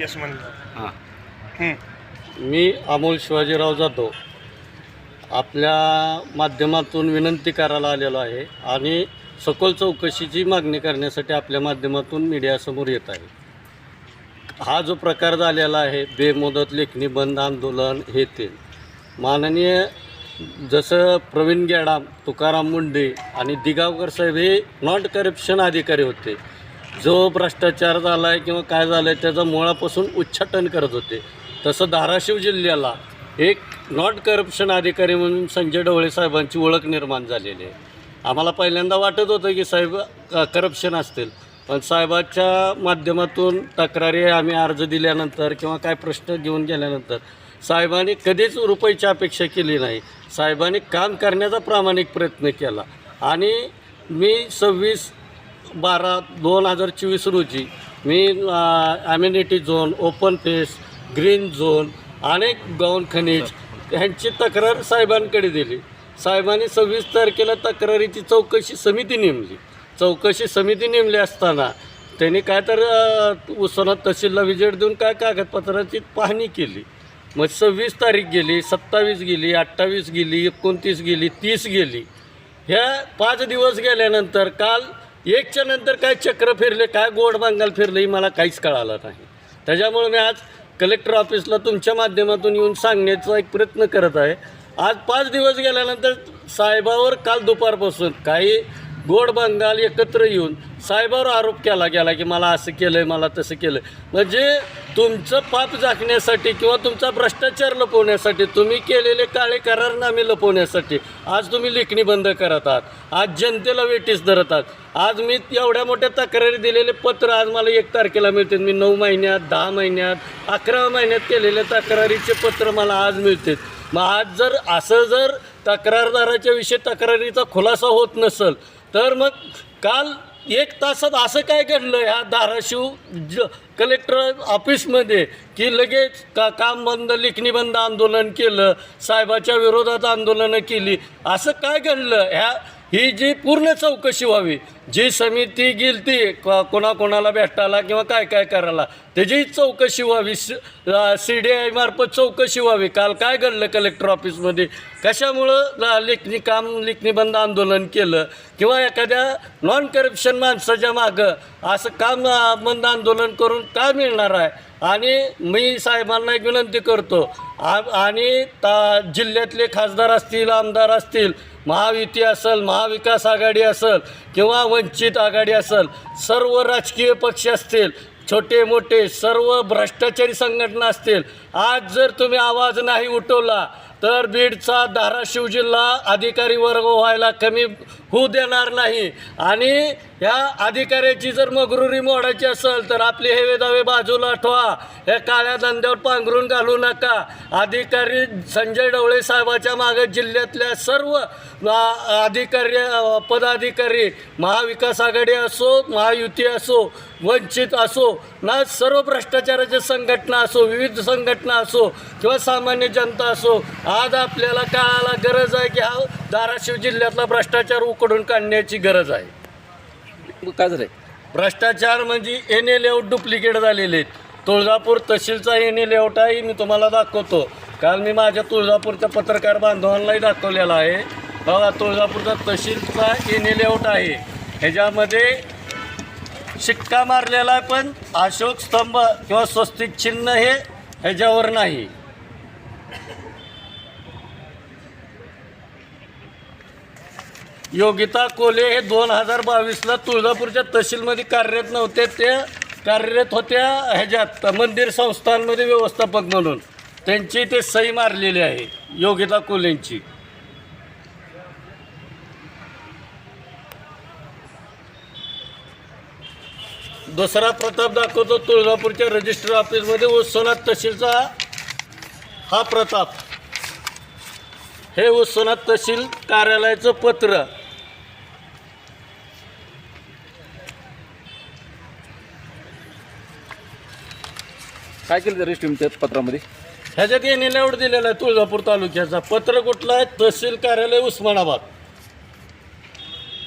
Yes म्हणलं हां. हं. मी अमोल शिवाजीराव जाधव. आपल्या माध्यमातून विनंती करायला आलेलो आहे आणि सखोल चौकशीची मागणी करण्यासाठी आपल्या माध्यमातून मीडियासमोर येत आहे. हा जो प्रकार झालेला आहे बेमुदत लेखणी बंद आंदोलन हे ते. माननीय जसं प्रवीण गेडाम तुकाराम मुंडे आणि दिगावकर साहेब हे नॉट करप्शन अधिकारी होते. जो भ्रष्टाचार झाला आहे किंवा काय झालं आहे त्याचा मुळापासून उच्चाटन करत होते. तसं धाराशिव जिल्ह्याला एक नॉट करप्शन अधिकारी म्हणून संजय ढवळे साहेबांची ओळख निर्माण झालेली आहे. आम्हाला पहिल्यांदा वाटत होतं की साहेब करप्शन असतील. पण साहेबाच्या माध्यमातून तक्रारी आम्ही अर्ज दिल्यानंतर किंवा काय प्रश्न घेऊन गेल्यानंतर साहेबांनी कधीच रुपयाची अपेक्षा केली नाही. साहेबांनी काम करण्याचा प्रामाणिक प्रयत्न केला. आणि मी सव्वीस बारा दोन हजार चोवीस रोजी मी amenity zone open space green zone अनेक गौण खनिज ह्यांची तक्रार साहेबांकडे दिली. साहेबांनी सव्वीस तारखेला तक्रारीची चौकशी समिती नेमली. चौकशी समिती नेमली असताना त्यांनी काय तर उसनात तहसीलला विजेट देऊन काय कागदपत्राची पाहणी केली. मग सव्वीस तारीख गेली सत्तावीस गेली अठ्ठावीस गेली एकोणतीस गेली तीस गेली. ह्या पाच दिवस गेल्यानंतर काल एकच्या नंतर काय चक्र फिरले काय गोड बांगाल फिरले हे मला काहीच कळालं नाही. त्याच्यामुळे मी आज कलेक्टर ऑफिसला तुमच्या माध्यमातून येऊन सांगण्याचा एक प्रयत्न करत आहे. आज पाच दिवस गेल्यानंतर साहेबावर काल दुपारपासून काही गोड बंगाल एकत्र येऊन साहेबावर आरोप केला गेला की मला असं केलं आहे मला तसं केलं म्हणजे तुमचं पाप झाकण्यासाठी किंवा तुमचा भ्रष्टाचार लपवण्यासाठी तुम्ही केलेले काळे करारनामे लपवण्यासाठी आज तुम्ही लेखणी बंद करत आहात. आज जनतेला वेटीस धरत आहात. आज मी एवढ्या मोठ्या तक्रारी दिलेले पत्र आज मला एक तारखेला मिळते. मी नऊ महिन्यात दहा महिन्यात अकरा महिन्यात केलेल्या तक्रारीचे पत्र मला आज मिळते. मग आज जर असं जर तक्रारदाराच्या विषयी तक्रारीचा खुलासा होत नसेल तर मग काल एक तासात असं काय घडलं ह्या धाराशिव ज कलेक्टर ऑफिसमध्ये की लगेच का काम बंद लेखणी बंद आंदोलन केलं साहेबाच्या विरोधात आंदोलनं केली असं काय घडलं? ह्या ही जी पूर्ण चौकशी व्हावी जी समिती गेली ती कोणाकोणाला भेटायला किंवा काय काय करायला त्याची चौकशी व्हावी सी डी आय मार्फत चौकशी व्हावी. काल काय घडलं कलेक्टर ऑफिसमध्ये कशामुळं लेखणी काम लेखणी बंद आंदोलन केलं? किंवा एखाद्या नॉन करप्शन माणसाच्या मागं असं काम बंद आंदोलन करून काय मिळणार आहे? आणि मी साहेबांना एक विनंती करतो आ- आणि ता जिल्ह्यातले खासदार असतील आमदार असतील महायुती असेल महाविकास आघाडी असेल किंवा वंचित आघाडी असेल सर्व राजकीय पक्ष असतील छोटे मोठे सर्व भ्रष्टाचारी संघटना असतील आज जर तुम्ही आवाज नाही उठवला तर बीडचा धाराशिव जिल्हा अधिकारी वर्ग व्हायला कमी होऊ देणार नाही. आणि ह्या अधिकाऱ्याची जर मगरुरी मोडायची असेल तर आपले हेवे दावे बाजूला ठेवा. या काळ्या धंद्यावर पांघरून घालू नका. अधिकारी संजय डवळे साहेबाच्या मागे जिल्ह्यातल्या सर्व अधिकारी पदाधिकारी महाविकास आघाडी असो महायुती असो वंचित असो ना सर्व भ्रष्टाचाराच्या संघटना असो विविध संघटना असो किंवा सामान्य जनता असो आज आपल्याला काळाला गरज आहे की हा धाराशिव जिल्ह्यातला भ्रष्टाचार उकडून काढण्याची गरज आहे. काय झालंय? भ्रष्टाचार म्हणजे एन ए लेआउट डुप्लिकेट झालेले आहेत. तुळजापूर तहसीलचा एन ए लेआउट आहे मी तुम्हाला दाखवतो. काल मी माझ्या तुळजापूरच्या पत्रकार बांधवांनाही दाखवलेला आहे. बघा तुळजापूरचा तहसीलचा एन ए लेआउट आहे. ह्याच्यामध्ये शिक्का मारलेला आहे पण अशोक स्तंभ किंवा स्वस्तिक चिन्ह हे ह्याच्यावर नाही. योगिता कोले हे दोन हजार बावीसला तुळजापूरच्या तहसीलमध्ये कार्यरत नव्हते. ते कार्यरत होत्या ह्याच्यात मंदिर संस्थांमध्ये व्यवस्थापक म्हणून. त्यांची ते सही मारलेली आहे योगिता कोलेंची. दुसरा प्रताप दाखवतो तुळजापूरच्या रजिस्टर ऑफिसमध्ये उत्सवनाथ तहसीलचा हा प्रताप. हे उत्सवनाथ तहसील कार्यालयाचं पत्र. काय केलं त्या रेस्ट त्या पत्रामध्ये? ह्याच्यात येणे लेआउट दिलेला आहे तुळजापूर तालुक्याचा. पत्र कुठलं आहे? तहसील कार्यालय उस्मानाबाद.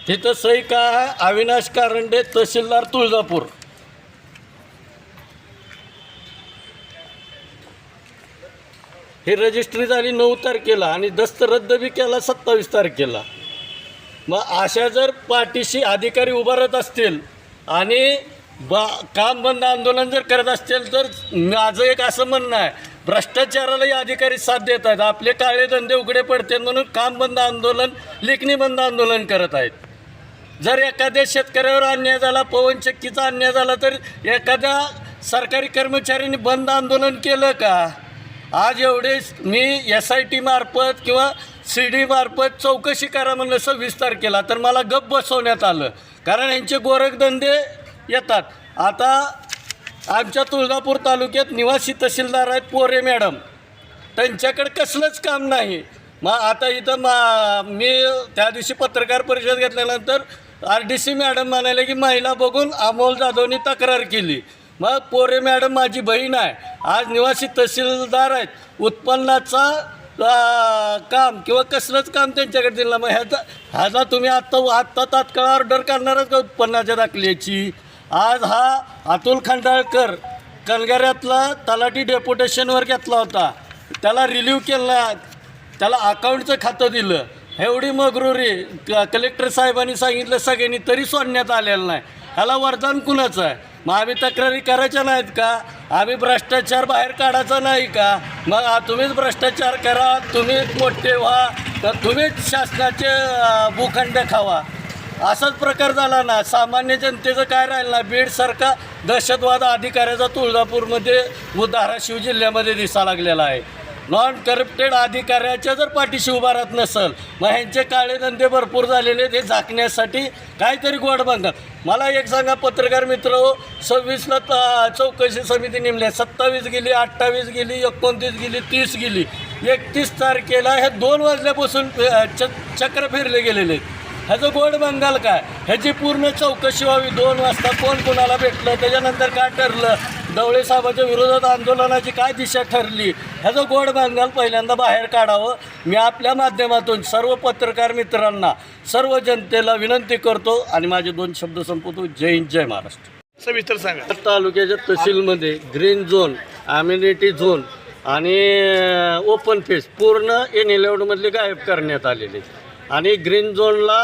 तिथं सही का? आहे अविनाश कारंडे तहसीलदार तुळजापूर. ही रजिस्ट्री झाली नऊ तारखेला आणि दस्त रद्द बी केला सत्तावीस तारखेला. मग अशा जर पाठीशी अधिकारी उभारत असतील आणि बा काम बंद आंदोलन जर करत असतील तर माझं एक असं म्हणणं आहे भ्रष्टाचारालाही अधिकारी साथ देत आहेत. आपले काळे धंदे उघडे पडते म्हणून काम बंद आंदोलन लेखणी बंद आंदोलन करत आहेत. जर एखाद्या शेतकऱ्यावर अन्याय झाला पवनचक्कीचा अन्याय झाला तर एखाद्या सरकारी कर्मचाऱ्यांनी बंद आंदोलन केलं का? आज एवढे मी एस आय टी मार्फत किंवा सी डी मार्फत चौकशी करा म्हणलं सविस्तार तारखेला तर मला गप बसवण्यात आलं. कारण यांचे गोरखधंदे येतात. आता आमच्या तुळजापूर तालुक्यात निवासी तहसीलदार आहेत पोरे मॅडम. त्यांच्याकडे कसलंच काम नाही. मग आता इथं मा मी त्या दिवशी पत्रकार परिषद घेतल्यानंतर आर डी सी मॅडम म्हणाले की महिला बघून अमोल जाधवनी तक्रार केली. मग पोरे मॅडम माझी बहीण आहे. आज निवासी तहसीलदार आहेत. उत्पन्नाचा काम किंवा कसलंच काम त्यांच्याकडे दिलं मग ह्याचा ह्याचा तुम्ही आत्ता आत्ता तात्काळ ऑर्डर करणारच का उत्पन्नाच्या दाखल्याची? आज हा अतुल खंडाळकर कलगाऱ्यातला तलाठी डेप्युटेशनवर घेतला होता. त्याला रिलीव केला त्याला अकाउंटचं खातं दिलं. एवढी मगरुरी. क कलेक्टर साहेबांनी सांगितलं सगळ्यांनी तरी सोडण्यात आलेलं नाही. ह्याला वरदान कुणाचं आहे? मग आम्ही तक्रारी करायच्या नाहीत का? आम्ही भ्रष्टाचार बाहेर काढायचा नाही का? मग तुम्हीच भ्रष्टाचार करा तुम्हीच मोठे व्हा तर तुम्हीच शासनाचे भूखंड खावा. असाच प्रकार झाला ना. सामान्य जनतेचं काय राहिलं ना बीडसारखा दहशतवाद अधिकाऱ्याचा तुळजापूरमध्ये व धाराशिव जिल्ह्यामध्ये दिसा लागलेला आहे. नॉन करप्टेड अधिकाऱ्याच्या जर पाठीशी उभा राहत नसल मग ह्यांचे काळे धंदे भरपूर झालेले ते झाकण्यासाठी काहीतरी गोड बांधतात मला एक सांगा पत्रकार मित्र हो, सव्वीसला चौकशी समिती नेमली सत्तावीस गेली अठ्ठावीस गेली एकोणतीस गेली तीस गेली. एकतीस तारखेला हे दोन वाजल्यापासून च चक्र फिरले गेलेले आहेत. ह्याचं गोड बंगाल काय? ह्याची पूर्ण चौकशी व्हावी दोन वाजता कोण कोणाला भेटलं त्याच्यानंतर काय ठरलं? डवळे साहेबाच्या विरोधात आंदोलनाची काय दिशा ठरली ह्याचं गोड बंगाल पहिल्यांदा बाहेर काढावं. मी आपल्या माध्यमातून सर्व पत्रकार मित्रांना सर्व जनतेला विनंती करतो आणि माझे दोन शब्द संपवतो. जय हिंद जय महाराष्ट्र. सविस्तर सांगा. तालुक्याच्या तहसीलमध्ये ग्रीन झोन अम्युनिटी झोन आणि ओपन फेस पूर्ण एन लेवडमधले गायब करण्यात आलेले. आणि ग्रीन झोनला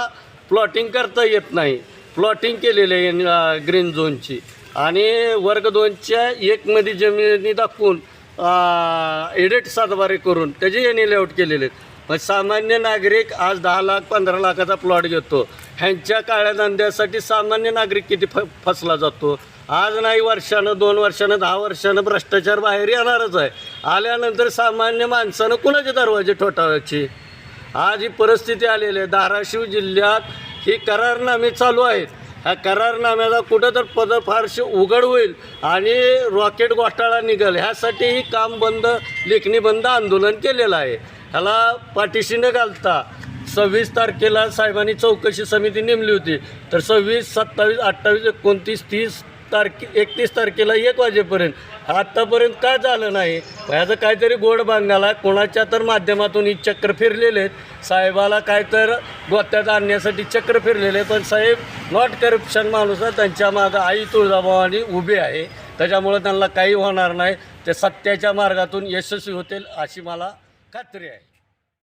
प्लॉटिंग करता येत नाही. प्लॉटिंग केलेले आहे ग्रीन झोनची. आणि वर्ग दोनच्या एकमध्ये जमिनी दाखवून एडिट सातबारे करून त्याचे यांनी लेआउट केलेले आहेत. मग सामान्य नागरिक आज दहा लाख पंधरा लाखाचा प्लॉट घेतो. ह्यांच्या काळ्या धंद्यासाठी सामान्य नागरिक किती फ फसला जातो? आज नाही वर्षानं दोन वर्षानं दहा वर्षानं भ्रष्टाचार बाहेर येणारच आहे. आल्यानंतर सामान्य माणसानं कुणाचे दरवाजे ठोठावायचे? आज ही परिस्थिती आलेली आहे. धाराशिव जिल्ह्यात ही करारनामे चालू आहेत. ह्या करारनाम्याचा कुठं तर पद फारशी उघड होईल आणि रॉकेट घोटाळा निघेल. ह्यासाठी ही काम बंद लेखणी बंद आंदोलन केलेलं आहे. ह्याला पाठीशी न घालता सव्वीस तारखेला साहेबांनी चौकशी समिती नेमली होती. तर सव्वीस सत्तावीस अठ्ठावीस एकोणतीस तीस तारखे एकतीस तारखेला एक वाजेपर्यंत आत्तापर्यंत काय झालं नाही? ह्याचं काहीतरी गोड बांधण्याला कोणाच्या तर माध्यमातून ही चक्र फिरलेले आहेत. साहेबाला काय तर गोत्यात आणण्यासाठी चक्र फिरलेले आहेत. पण साहेब नॉट करप्शन माणूस त्यांच्या मागं आई तुळजाभवानी उभी आहे. त्याच्यामुळं त्यांना काही होणार नाही. ते सत्याच्या मार्गातून यशस्वी होतील अशी मला खात्री आहे.